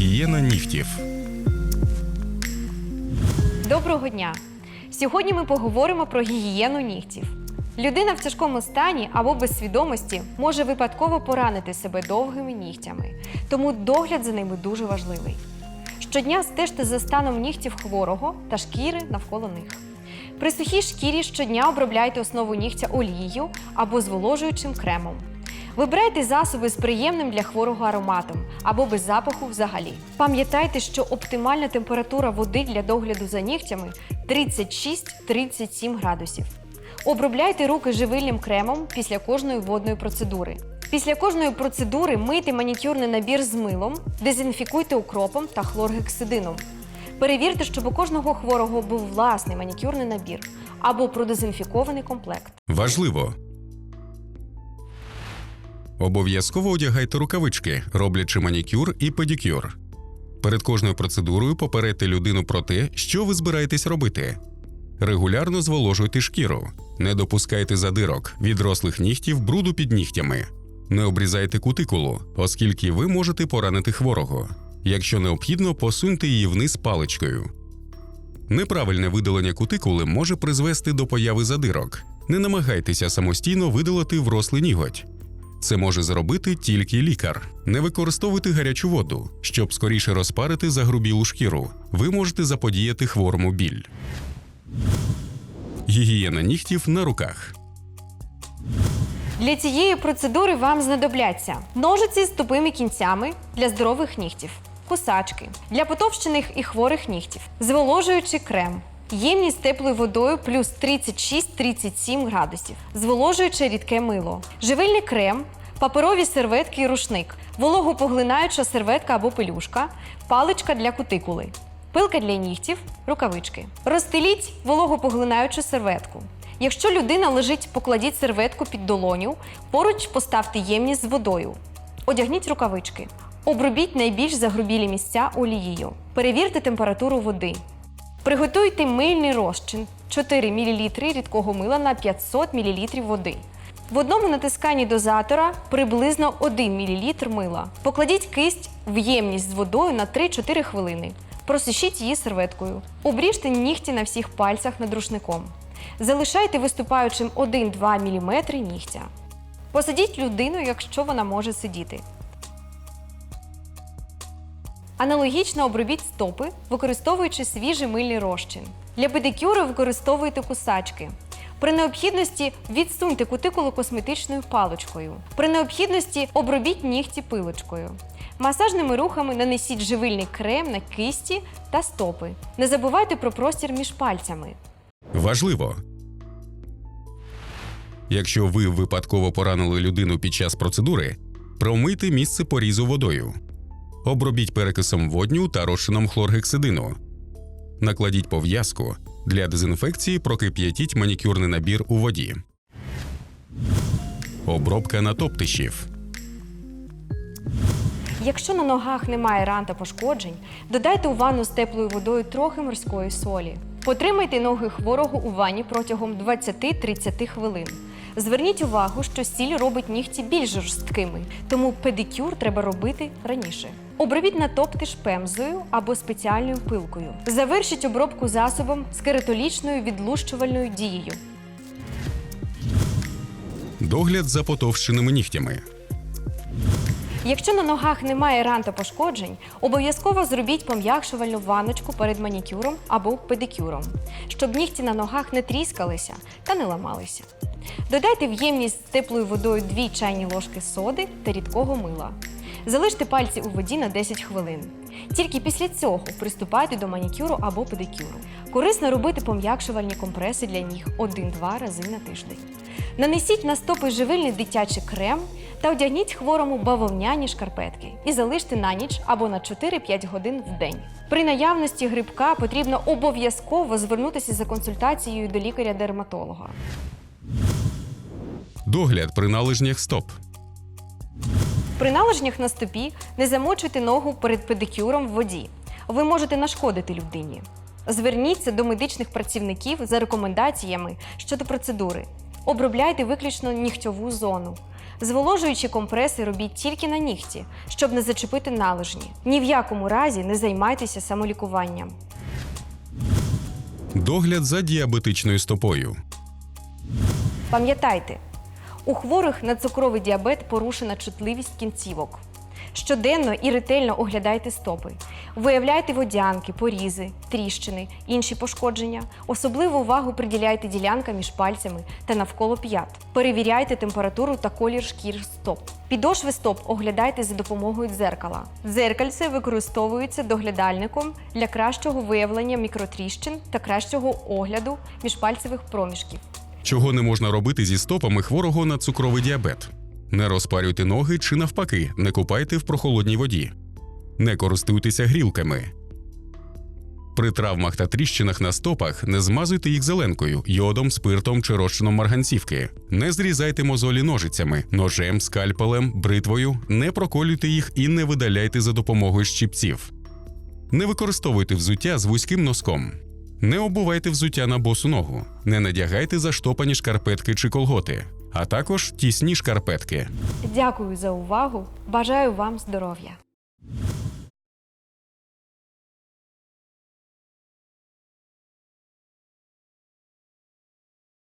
Гігієна нігтів. Доброго дня! Сьогодні ми поговоримо про гігієну нігтів. Людина в тяжкому стані або без свідомості може випадково поранити себе довгими нігтями, тому догляд за ними дуже важливий. Щодня стежте за станом нігтів хворого та шкіри навколо них. При сухій шкірі щодня обробляйте основу нігтя олією або зволожуючим кремом. Вибирайте засоби з приємним для хворого ароматом або без запаху взагалі. Пам'ятайте, що оптимальна температура води для догляду за нігтями 36-37 градусів. Обробляйте руки живильним кремом після кожної водної процедури. Після кожної процедури мийте манікюрний набір з милом, дезінфікуйте укропом та хлоргексидином. Перевірте, щоб у кожного хворого був власний манікюрний набір або продезінфікований комплект. Важливо. Обов'язково одягайте рукавички, роблячи манікюр і педикюр. Перед кожною процедурою попередьте людину про те, що ви збираєтесь робити. Регулярно зволожуйте шкіру. Не допускайте задирок, відрослих нігтів, бруду під нігтями. Не обрізайте кутикулу, оскільки ви можете поранити хворого. Якщо необхідно, посуньте її вниз паличкою. Неправильне видалення кутикули може призвести до появи задирок. Не намагайтеся самостійно видалити врослий ніготь. Це може зробити тільки лікар. Не використовуйте гарячу воду, щоб скоріше розпарити загрубілу шкіру. Ви можете заподіяти хворому біль. Гігієна нігтів на руках. Для цієї процедури вам знадобляться ножиці з тупими кінцями для здорових нігтів, кусачки для потовщених і хворих нігтів, зволожуючий крем, ємність теплою водою плюс 36-37 градусів, зволожуюче рідке мило, живильний крем, паперові серветки і рушник, вологопоглинаюча серветка або пелюшка, паличка для кутикули. Пилка для нігтів, рукавички. Розстеліть вологопоглинаючу серветку. Якщо людина лежить, покладіть серветку під долоню, поруч поставте ємність з водою. Одягніть рукавички. Обробіть найбільш загрубілі місця олією. Перевірте температуру води. Приготуйте мильний розчин 4 мл рідкого мила на 500 мл води. В одному натисканні дозатора приблизно 1 мл мила. Покладіть кисть в ємність з водою на 3-4 хвилини. Просушіть її серветкою. Обріжте нігті на всіх пальцях над рушником. Залишайте виступаючим 1-2 мм нігтя. Посадіть людину, якщо вона може сидіти. Аналогічно обробіть стопи, використовуючи свіжий мильний розчин. Для педикюру використовуйте кусачки. При необхідності відсуньте кутикулу косметичною паличкою. При необхідності обробіть нігті пилочкою. Масажними рухами нанесіть живильний крем на кисті та стопи. Не забувайте про простір між пальцями. Важливо. Якщо ви випадково поранили людину під час процедури, промийте місце порізу водою. Обробіть перекисом водню та розчином хлоргексидину. Накладіть пов'язку. Для дезінфекції прокип'ятіть манікюрний набір у воді. Обробка натоптищів. Якщо на ногах немає ран та пошкоджень, додайте у ванну з теплою водою трохи морської солі. Потримайте ноги хворого у ванні протягом 20-30 хвилин. Зверніть увагу, що сіль робить нігті більш жорсткими, тому педикюр треба робити раніше. Обробіть натоптиш пемзою або спеціальною пилкою. Завершіть обробку засобом з кератолічною відлущувальною дією. Догляд за потовщеними нігтями. Якщо на ногах немає ран та пошкоджень, обов'язково зробіть пом'якшувальну ванночку перед манікюром або педикюром, щоб нігті на ногах не тріскалися та не ламалися. Додайте в ємність з теплою водою 2 чайні ложки соди та рідкого мила. Залиште пальці у воді на 10 хвилин. Тільки після цього приступайте до манікюру або педикюру. Корисно робити пом'якшувальні компреси для ніг 1-2 рази на тиждень. Нанесіть на стопи живильний дитячий крем та одягніть хворому бавовняні шкарпетки і залиште на ніч або на 4-5 годин в день. При наявності грибка потрібно обов'язково звернутися за консультацією до лікаря-дерматолога. Догляд при належнях стоп. При наложеннях на стопі не замочуйте ногу перед педикюром в воді. Ви можете нашкодити людині. Зверніться до медичних працівників за рекомендаціями щодо процедури. Обробляйте виключно нігтьову зону. Зволожуючі компреси робіть тільки на нігті, щоб не зачепити належні. Ні в якому разі не займайтеся самолікуванням. Догляд за діабетичною стопою. Пам'ятайте, у хворих на цукровий діабет порушена чутливість кінцівок. Щоденно і ретельно оглядайте стопи. Виявляйте водянки, порізи, тріщини, інші пошкодження. Особливу увагу приділяйте ділянкам між пальцями та навколо п'ят. Перевіряйте температуру та колір шкір стоп. Підошви стоп оглядайте за допомогою дзеркала. Дзеркальце використовується доглядальником для кращого виявлення мікротріщин та кращого огляду міжпальцевих проміжків. Чого не можна робити зі стопами хворого на цукровий діабет? Не розпарюйте ноги чи навпаки, не купайте в прохолодній воді. Не користуйтеся грілками. При травмах та тріщинах на стопах не змазуйте їх зеленкою, йодом, спиртом чи розчином марганцівки. Не зрізайте мозолі ножицями, ножем, скальпелем, бритвою, не проколюйте їх і не видаляйте за допомогою щипців. Не використовуйте взуття з вузьким носком. Не обувайте взуття на босу ногу, не надягайте заштопані шкарпетки чи колготи, а також тісні шкарпетки. Дякую за увагу. Бажаю вам здоров'я!